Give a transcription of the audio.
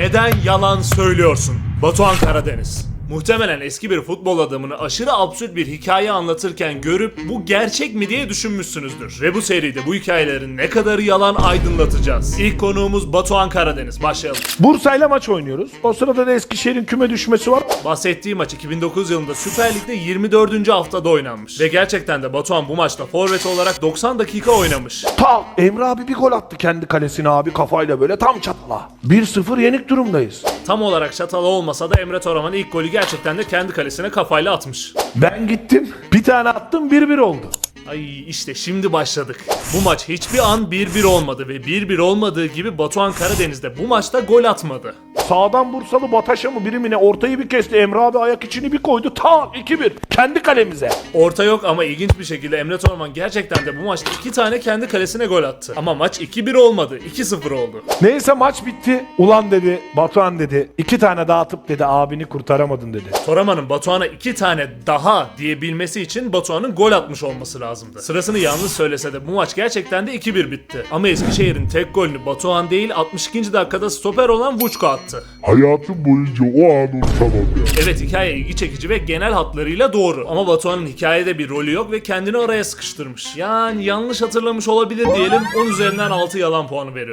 Neden yalan söylüyorsun? Batuhan Karadeniz. Muhtemelen eski bir futbol adamını aşırı absürt bir hikaye anlatırken görüp bu gerçek mi diye düşünmüşsünüzdür. Ve bu seride bu hikayelerin ne kadarı yalan aydınlatacağız. İlk konuğumuz Batuhan Karadeniz. Başlayalım. Bursa'yla maç oynuyoruz. O sırada da Eskişehir'in küme düşmesi var. Bahsettiği maç 2009 yılında Süper Lig'de 24. haftada oynanmış. Ve gerçekten de Batuhan bu maçta forvet olarak 90 dakika oynamış. Ta Emre abi bir gol attı kendi kalesine abi kafayla böyle tam çatla. 1-0 yenik durumdayız. Tam olarak şatalı olmasa da Emre Toraman ilk golü gerçekten de kendi kalesine kafayla atmış. Ben gittim. Bir tane attım 1-1 oldu. Ay işte şimdi başladık. Bu maç hiçbir an 1-1 olmadı ve 1-1 olmadığı gibi Batuhan Karadeniz de bu maçta gol atmadı. Sağdan Bursalı Bataş'a mı birimine ortayı bir kesti. Emre abi ayak içini bir koydu. Tam 2-1. Kendi kalemize. Orta yok ama ilginç bir şekilde Emre Torman gerçekten de bu maçta iki tane kendi kalesine gol attı. Ama maç 2-1 olmadı, 2-0 oldu. Neyse maç bitti. Ulan dedi Batuhan dedi. iki tane daha atıp dedi abini kurtaramadın dedi. Toraman'ın Batuhan'a iki tane daha diyebilmesi için Batuhan'ın gol atmış olması lazımdı. Sırasını yalnız söylese de bu maç gerçekten de 2-1 bitti. Ama Eskişehir'in tek golünü Batuhan değil 62. dakikada stoper olan Vuçko attı. Hayatım boyunca o anı unutamam. Evet hikaye ilgi çekici ve genel hatlarıyla doğru. Ama Batuhan'ın hikayede bir rolü yok ve kendini araya sıkıştırmış. Yani yanlış hatırlamış olabilir diyelim 10 üzerinden 6 yalan puanı veriyorum.